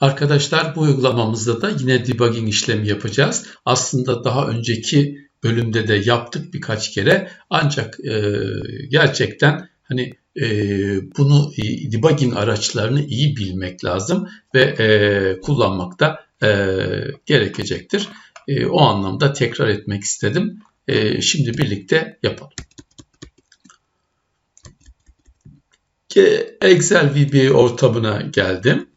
Arkadaşlar bu uygulamamızda da yine debugging işlemi yapacağız. Aslında daha önceki bölümde de yaptık birkaç kere. Ancak e, gerçekten hani e, bunu e, debugging araçlarını iyi bilmek lazım ve e, kullanmak da e, gerekecektir. E, o anlamda tekrar etmek istedim. E, şimdi birlikte yapalım. Excel VBA ortamına geldim.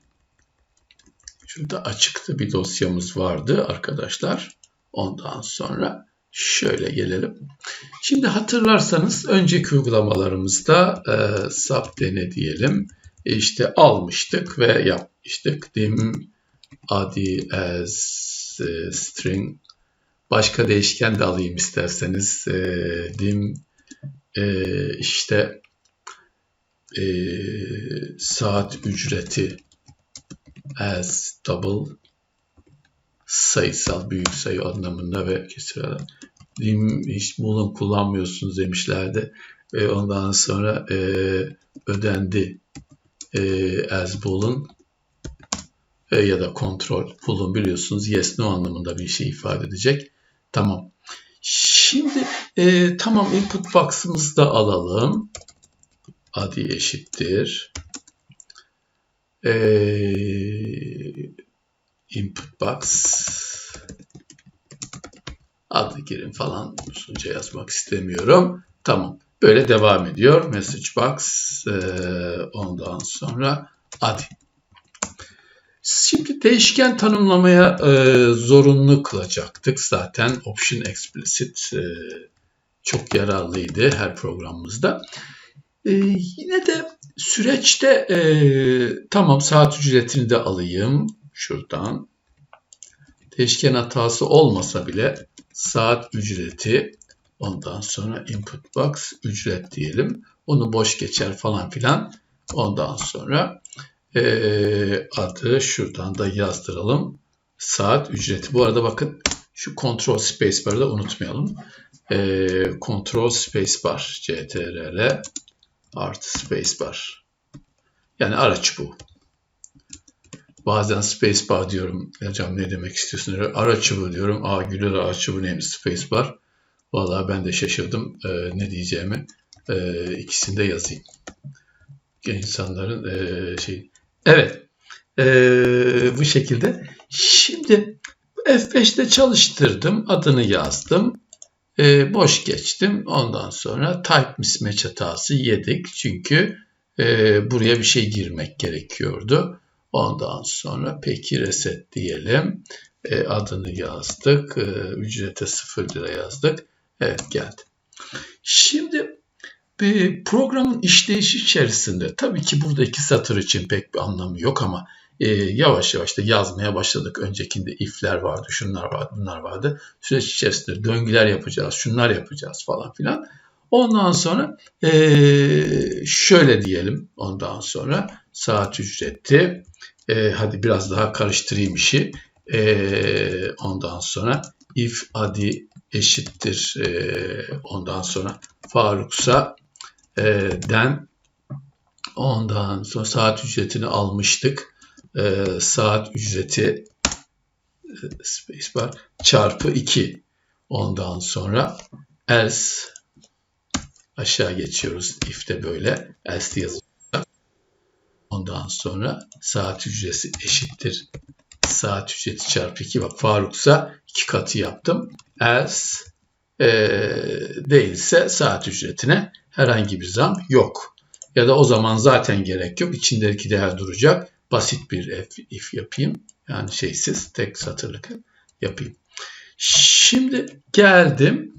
Şurada açıkta bir dosyamız vardı arkadaşlar. Ondan sonra şöyle gelelim. Şimdi hatırlarsanız önceki uygulamalarımızda e, sub dene diyelim. E işte almıştık ve yapmıştık. Dim adi as e, string başka değişken de alayım isterseniz. E, dim e, işte e, saat ücreti as double sayısal büyük sayı anlamında ve kesir hiç bunu kullanmıyorsunuz demişlerdi. Ve ondan sonra e, ödendi e, as boolean e, ya da kontrol boolean biliyorsunuz yes no anlamında bir şey ifade edecek. Tamam. Şimdi e, tamam input box'ımızı da alalım. Adi eşittir. E, input box adlı girin falan uzunca yazmak istemiyorum. Tamam. Böyle devam ediyor. Message box e, ondan sonra adi. Şimdi değişken tanımlamaya e, zorunlu kılacaktık. Zaten option explicit e, çok yararlıydı her programımızda. E, yine de süreçte e, tamam saat ücretini de alayım şuradan. Değişken hatası olmasa bile saat ücreti ondan sonra input box ücret diyelim. Onu boş geçer falan filan. Ondan sonra e, adı şuradan da yazdıralım. Saat ücreti. Bu arada bakın şu control spacebar'ı da unutmayalım. E, control spacebar ctrl artı spacebar. Yani araç bu. Bazen spacebar diyorum. Hocam ne demek istiyorsun? Araç bu diyorum. Aa Güler araç bu neymiş spacebar. Vallahi ben de şaşırdım e, ne diyeceğimi. E, ikisini de yazayım. İnsanların e, şey. Evet. E, bu şekilde. Şimdi F5'te çalıştırdım. Adını yazdım. E, boş geçtim. Ondan sonra type mismatch hatası yedik. Çünkü e, buraya bir şey girmek gerekiyordu. Ondan sonra peki reset diyelim. E, adını yazdık. E, ücrete 0 lira yazdık. Evet geldi. Şimdi bir programın işleyişi içerisinde tabii ki burada iki satır için pek bir anlamı yok ama e, yavaş yavaş da yazmaya başladık. Öncekinde if'ler vardı, şunlar vardı, bunlar vardı. Süreç içerisinde döngüler yapacağız, şunlar yapacağız falan filan. Ondan sonra e, şöyle diyelim ondan sonra saat ücreti e, hadi biraz daha karıştırayım işi. E, ondan sonra if adi eşittir e, ondan sonra Faruksa e, den ondan sonra saat ücretini almıştık. E, saat ücreti e, spacebar çarpı 2 ondan sonra else aşağı geçiyoruz if'te böyle else yazıyor. Ondan sonra saat ücreti eşittir. Saat ücreti çarpı 2. Bak Faruk'sa 2 katı yaptım. Else e, değilse saat ücretine herhangi bir zam yok. Ya da o zaman zaten gerek yok. İçindeki değer duracak. Basit bir if, if yapayım. Yani şeysiz tek satırlık yapayım. Şimdi geldim.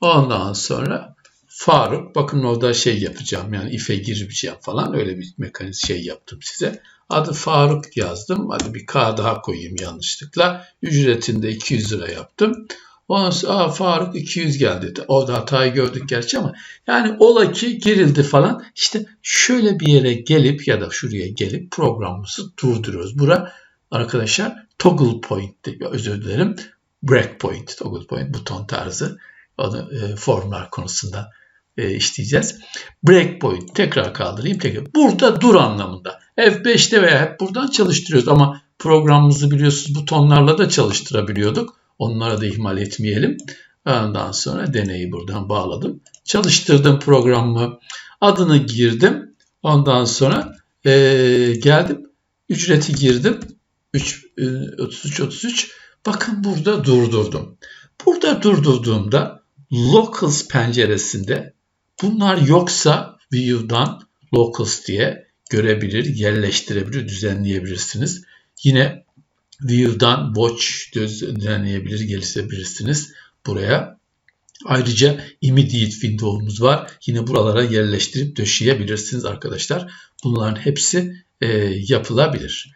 Ondan sonra Faruk bakın orada şey yapacağım yani ife gireceğim falan öyle bir mekanizm şey yaptım size. Adı Faruk yazdım. Hadi bir K daha koyayım yanlışlıkla. Ücretinde 200 lira yaptım. Ondan sonra Aa, Faruk 200 geldi. Orada hatayı gördük gerçi ama yani ola ki girildi falan. İşte şöyle bir yere gelip ya da şuraya gelip programımızı durduruyoruz. Bura arkadaşlar toggle point özür dilerim. Break point, toggle point buton tarzı. O da, e, formlar konusunda e, işleyeceğiz. Breakpoint tekrar kaldırayım tekrar. Burada dur anlamında. F5'te veya hep buradan çalıştırıyoruz ama programımızı biliyorsunuz butonlarla da çalıştırabiliyorduk. Onlara da ihmal etmeyelim. Ondan sonra deneyi buradan bağladım. Çalıştırdım programımı. Adını girdim. Ondan sonra e, geldim. Ücreti girdim. 3, 33 33. Bakın burada durdurdum. Burada durdurduğumda Locals penceresinde bunlar yoksa View'dan Locals diye görebilir, yerleştirebilir, düzenleyebilirsiniz. Yine View'dan Watch düzenleyebilir, geliştirebilirsiniz buraya. Ayrıca immediate window'umuz var. Yine buralara yerleştirip döşeyebilirsiniz arkadaşlar. Bunların hepsi e, yapılabilir.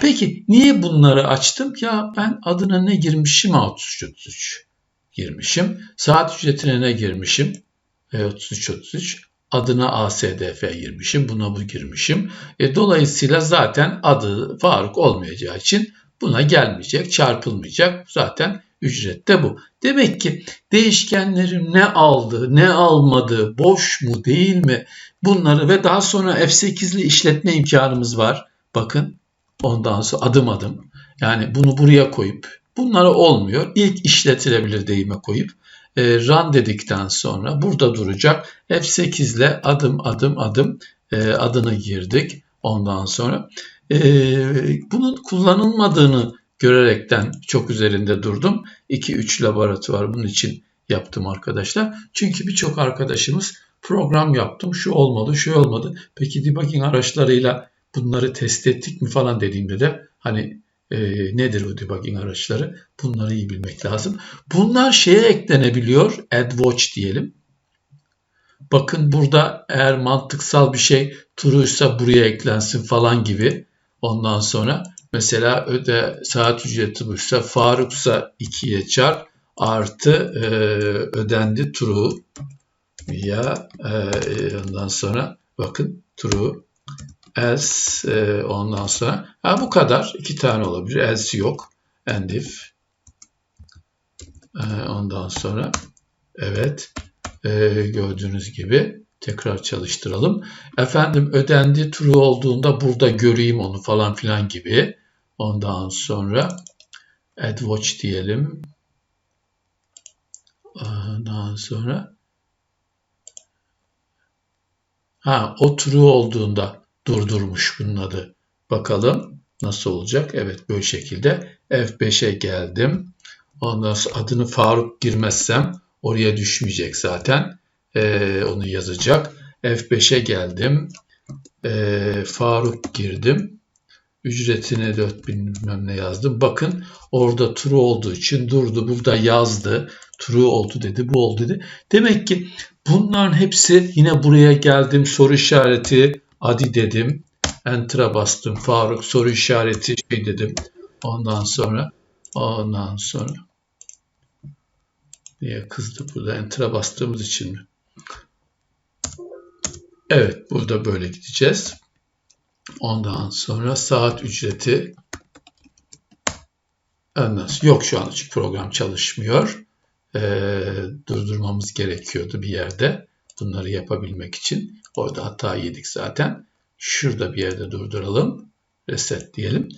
Peki niye bunları açtım? Ya ben adına ne girmişim? 3333 girmişim. Saat ücretine ne girmişim? E, 3333 adına ASDF girmişim. Buna bu girmişim. E, dolayısıyla zaten adı Faruk olmayacağı için buna gelmeyecek, çarpılmayacak. Zaten ücret de bu. Demek ki değişkenlerim ne aldı, ne almadı, boş mu, değil mi? Bunları ve daha sonra F8'li işletme imkanımız var. Bakın ondan sonra adım adım. Yani bunu buraya koyup bunlara olmuyor. İlk işletilebilir deyime koyup e, run dedikten sonra burada duracak. F8 ile adım adım adım e, adını girdik. Ondan sonra e, bunun kullanılmadığını görerekten çok üzerinde durdum. 2-3 laboratuvar bunun için yaptım arkadaşlar. Çünkü birçok arkadaşımız program yaptım, şu olmadı, şu olmadı. Peki debugging araçlarıyla bunları test ettik mi falan dediğimde de hani e, nedir o debugging araçları? Bunları iyi bilmek lazım. Bunlar şeye eklenebiliyor. Add watch diyelim. Bakın burada eğer mantıksal bir şey true'ysa buraya eklensin falan gibi. Ondan sonra mesela öde saat ücreti buysa Faruk'sa 2'ye çarp artı e, ödendi true ya e, ondan sonra bakın true else e, ondan sonra ha, bu kadar. İki tane olabilir. Else yok. And if. E, ondan sonra evet e, gördüğünüz gibi tekrar çalıştıralım. Efendim ödendi true olduğunda burada göreyim onu falan filan gibi. Ondan sonra add watch diyelim. Ondan sonra ha o true olduğunda durdurmuş bunun adı. Bakalım nasıl olacak? Evet böyle şekilde F5'e geldim. Ondan sonra adını Faruk girmezsem oraya düşmeyecek zaten. Ee, onu yazacak. F5'e geldim. Ee, Faruk girdim. Ücretine 4000 bilmem ne yazdım. Bakın orada true olduğu için durdu. Burada yazdı. True oldu dedi. Bu oldu dedi. Demek ki bunların hepsi yine buraya geldim. Soru işareti Adi dedim. Enter'a bastım. Faruk soru işareti şey dedim. Ondan sonra ondan sonra niye kızdı burada enter'a bastığımız için mi? Evet burada böyle gideceğiz. Ondan sonra saat ücreti yok şu an için program çalışmıyor. Ee, durdurmamız gerekiyordu bir yerde bunları yapabilmek için. Orada hata yedik zaten. Şurada bir yerde durduralım. Reset diyelim.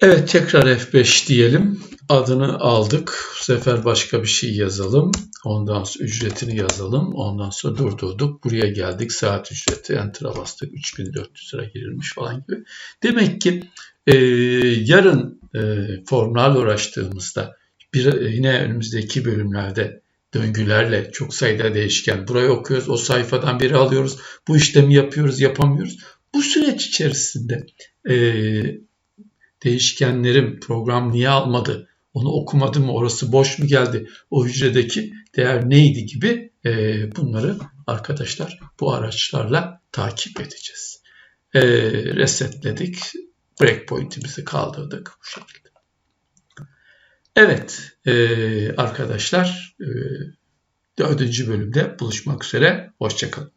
Evet tekrar F5 diyelim. Adını aldık. Bu sefer başka bir şey yazalım. Ondan sonra ücretini yazalım. Ondan sonra durdurduk. Buraya geldik. Saat ücreti. Enter'a bastık. 3400 lira girilmiş falan gibi. Demek ki e, yarın e, formlarla uğraştığımızda bir, yine önümüzdeki bölümlerde döngülerle çok sayıda değişken. Burayı okuyoruz, o sayfadan biri alıyoruz, bu işlemi yapıyoruz, yapamıyoruz. Bu süreç içerisinde e, değişkenlerim program niye almadı, onu okumadı mı, orası boş mu geldi, o hücredeki değer neydi gibi e, bunları arkadaşlar bu araçlarla takip edeceğiz. E, resetledik, breakpoint'imizi kaldırdık bu şekilde. Evet e, arkadaşlar e, dördüncü bölümde buluşmak üzere. Hoşçakalın.